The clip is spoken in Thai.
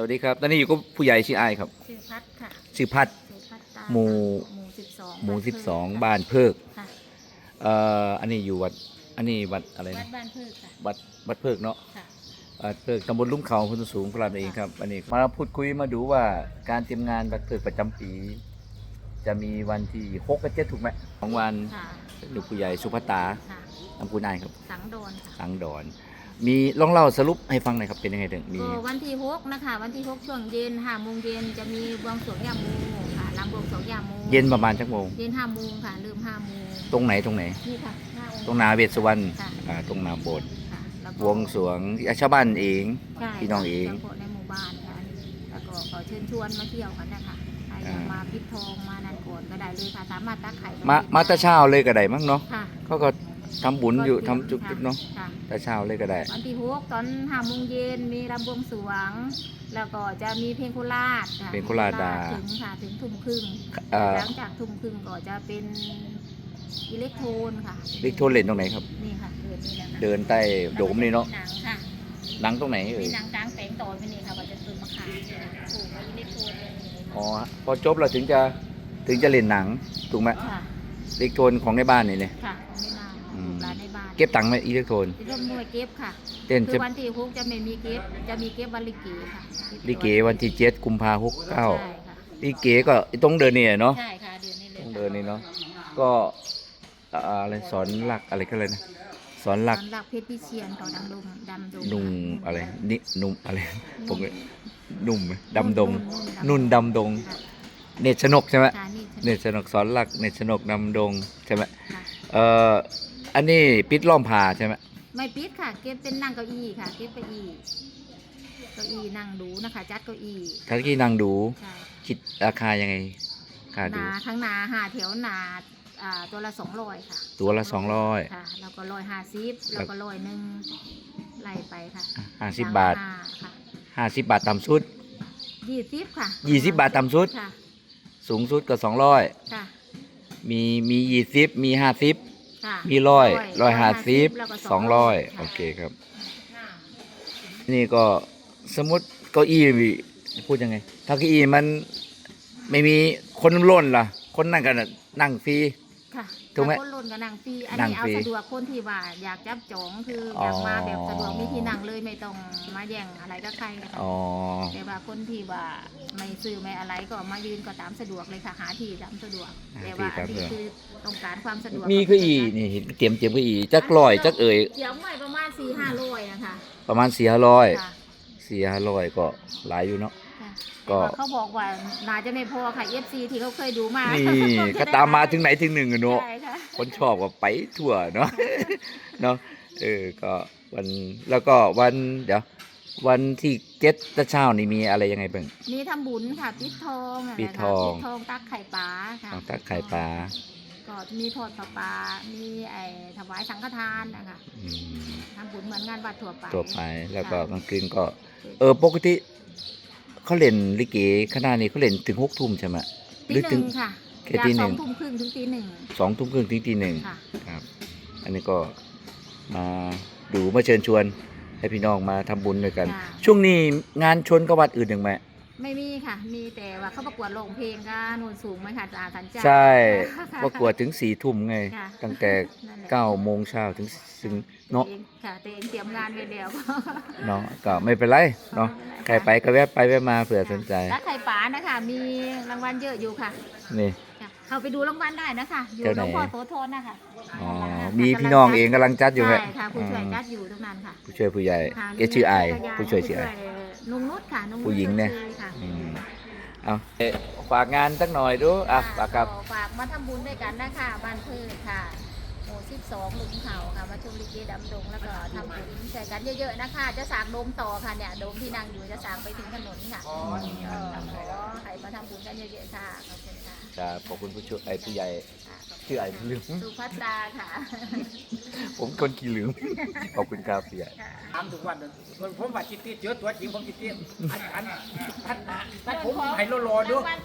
สวัสดีครับ ตอนนี้อยู่กับผู้ใหญ่ชื่อไอายครับ ชื่อพัดค่ะชื่อพัด ชื่อพัดตาหมู่ หมู่สิบสองหมู่บ้านสิบสองเพิกบ้านเพิกค่ะเอ่ออันนี้อยู่วัด อันนี้วัดอะไรวันะดบ้านเพิกค่ะวัดวัดเพิกเนาะค่ะ วัดเพิกตำบลลุ่มเขาพุทธสูงพระรามเองครับ อันนี้มาพูดคุยมาดูว่าการเตรียมงานวัดเพิกประจำปี จะมีวันที่หกกับเจ็ดถูกไหมของวันค่ะหลวงผู้ใหญ่สุภัตตาค่ะอัมพูนายครับ สังโดนค่ะ สังดอน มีลองเล่าสรุปให้ฟังหน่อยครับเป็นยังไงเด็กมี ก็วันที่หกนะคะ วันที่หกช่วงเย็นห้าโมงเย็นจะมีบวงสรวงยามูค่ะลำบวงสรวงยามูเย็นประมาณชักโมง เย็นห้าโมงค่ะเริ่มห้าโมงตรงไหนตรงไหน นี่ค่ะหน้าองค์ตรงนาเวสสุวรรณค่ะอ่าตรงนาโบสถ์ค่ะแล้วบก็วงสรวงชาวบ้านเอง ใช่พี่น้องเองฉพาะในหมู่บ้านค่ะแล้วก็ขอเชิญชวนมาเที่ยวกันนะคะใครอยากอ่าม มาพิดทองมานันก่อนก็ได้เลยค่ะสามารถตักไข่มามาแตาเช้าเลยก็ได้มั้งเนาะค่ะ เขาก็ ทำบุญอยู่ทำจุดๆเนาะค่ะแตาเช้าเลยก็ได้ วันที่หกตอนห้าโมงเย็นมีรำบวงสรวง แล้วก็จะมีเพลงโคราชค่ะเพลงโคราชดาถึงค่ะถึงทุ่มครึ่งเอ่อหลังจากทุ่มครึ่งก็จะเป็นอิเล็กโทรนค่ะลิกโทรเลนตรงไหนครับ นี่ค่ะเดินนี่แหละค่ะเดินใต้โดมนี่เนาะหนังค่ะหนังตรงไหนเอ่มียหนังกลางแปลงต่อไปนี่ค่ะว่าจะตื่นมาขายเนี่ยปลูกไว้อิเล็กโทรนเลยอ๋อพอจบเราถึงจะถึงจะเล่นหนังถูกไหมค่ะลิกโทนของในบ้านนี่เนี่ยค่ะของไม่นานอืมร้านในบ้านเก็บตังค์ไหมอิเล็กโทนจะร่วมหน่วยเก็บค่ะเต้นคืจะอวันที่หกจะไม่มีเก็บ จะมีเก็บวันลิเกค่ะลิเกวันที่เจ็ดกุมภาหกเก้าใช่ค่ะลิเกก็ตรงเดินนี่เนาะใช่ค่ะเดือนนี้เลยตรงเดินนี่เนาะก็อ่าอะไรสอนหลักอะไรก็เลยนะสอนหลักสำหรับเพชรพิเชียนเขาดำดงดำดงนุ่มอะไรนี่นุ่มอะไรผมก็นุ่มไหมดำดงนุ่นดำดง ค่ะเนตรชนกใช่ไหมค่ะนี่เนตรชนกสอนหลักเนตรชนกดำดงใช่ไหมค่ะเอ่อ อันนี้ปิดล้อมผ่าใช่ไหมไม่ปิดค่ะเก็บเป็นนั่งเก้าอี้ค่ะเก็บเก้าอี้เก้าอี้นั่งดูนะคะ จัดเก้าอี้ทักกี้นางดู ใช่คิดราคายังไงค่าหดู นาทั้งหนาหาแถวหนาอ่าตัวละสองร้อยค่ะตัวละสองร้อยค่ะแล้วก็ร้อยห้าสิบแล้วก็ร้อยหนึ่งไล่ไปค่ะห้าสิบบาทอย่งละห้ค่ะห้าสิบบาทต่ำสุด ยี่สิบค่ะยี่สิบบาทต่ำสุด ค่ะสูงสุดก็สองร้อยค่ะมีมียี่สิบมีห้าสิบ ค่ะมีร้อยร้อยห้าสิบแล้วก็สองร้อยค่ะ โอเคครับ นี่ก็สมมติเก้าอี้มีพูดยังไง ถ้าเก้าอี้มันไม่มีคนล้นล่ะ คนนั่งกันน่ะนั่งฟรี ค่ะถูกไหมถ้าคนหล่นกับนางฟรีอันนั่งนี้เอาฟรีสะดวกคนที่ว่าอยากจับจองคืออออยากมาแบบสะดวกมีที่นั่งเลยไม่ต้องมาแย่งอะไรกับใครนะคะอ๋อแต่ว่าคนที่ว่าไม่ซื้อไม่อะไรก็มายืนก็ตามสะดวกเลยค่ะหาที่ตามสะดวกหาแต่ว่าที่อัตานมนี้สะดวกคือต้องการความสะดวกมีเก้าอี้นี่เห็นเตรียมเตรียมเก้าอี้จักลอยจักเอ่ยเดี๋ยวใหม่ประมาณสี่ห้าร้อยนะคะประมาณสี่ห้าร้อยค่ะสี่ห้าร้อยก็หลายอยู่เนาะ ค่ะก็แต่ว่าเขาบอกว่าน่าจะไม่พอค่ะ FC ที่เขาเคยดูมานี่คงจะก็ได้ตามมาถึงไหนถึงหนึ่งอะเนาะ ใช่ค่ะคนชอบก็ไปทั่วเนาะ เนาะเออก็วันแล้วก็วันเดี๋ยว วันที่เจ็ดตะเช้านี่มีอะไรยังไงบ้าง มีทำบุญค่ะปิดทองะปิดนะคะทอง ปิดทองตักไข่ปลาค่ะเอาตักไข่ปลาก็มีทอดปลาปลามีไอ้ถวายสังฆทานนะคะอืมทำบุญเหมือนงานวัดทั่วไป ตัวไปแล้วก็กลางคืนก็ เออปกติ เขาเล่นลิเกคณะนี้เขาเล่นถึงหกทุ่มใช่ไหมหตีรือหถึนึ่งงค่ะแค่จากตีหสนึ่อง งทุ่มครึ่งถึงตีหนึ่งสองทุ่มครึ่งถึงตีหนึ่ง ค่ะ ครับอันนี้ก็มาดูมาเชิญชวนให้พี่น้องมาทำบุญด้วยกันค่ะช่วงนี้งานชนกับวัดอื่นหนึ่งไหม ไม่มีค่ะ มีแต่ว่าเขาประกวดร้องเพลงก็โนนสูงไหมค่ะอาสันใจใช่ค่ะประกวดถึงสี่ทุ่มไง ค่ะตั้งแต่นั่นแหละ เก้าโมงเช้าถึงถึงเนาะตัวองค่ะตัวเองเตรียมงานไว้แล้วเนาะก็ไม่เป็นไรเนาะใครไปก็แวะไปแวะมาเผื่อสนใจแล้วไข่ป๋านะคะ มีรางวัลเยอะอยู่ค่ะนี่ ค่ะ เข้าไปดูรางวัลได้นะคะ อยู่เจ้าหไหลนวงพ่อโสธรนะคะอ๋อ มีพี่น้องเองกำลังจัดอยู่ไหมใช่ค่ะผู้ช่วยจัดอยู่ตรงนั้นค่ะผู้ช่วยผู้ใหญ่ค่ะเอะชื่อไอายมีผู้ช่วยชื่อไอายนุ่งนุชค่ะนุ่งนุชผู้หญิงเนี่ยชยค่ะอืมเอาเอ๊ะฝากงานสักหน่อยดูอะฝากครับ ฝากมาทำบุญด้วยกันนะคะบ้านพืชค่ะหมู่12หลุมเขาค่ะมาชมลิเกดำดงแล้วก็ทำบุญใส่กันเยอะๆนะคะ จะสร้างโดมต่อค่ะเนี่ยโดมที่นั่งอยู่จะสร้างไปถึงถนนค่ะเออขอให้มาทำบุญกันเยอะๆค่ะขอบคุณค่ะ ครับขอบคุณผู้ช่วยไอผู้ใหญ่ค่ะ ขอบคุณชื่อไอลืม สุภัตตาค่ะผมคนขี้ลืม ขอบคุณครับผู้ใหญ่ถามทุกวันเลยผมว่าจิตติเจอตัวจริงผมจิตติอันอันท่านท่านผมให้โลโลดู รางวัล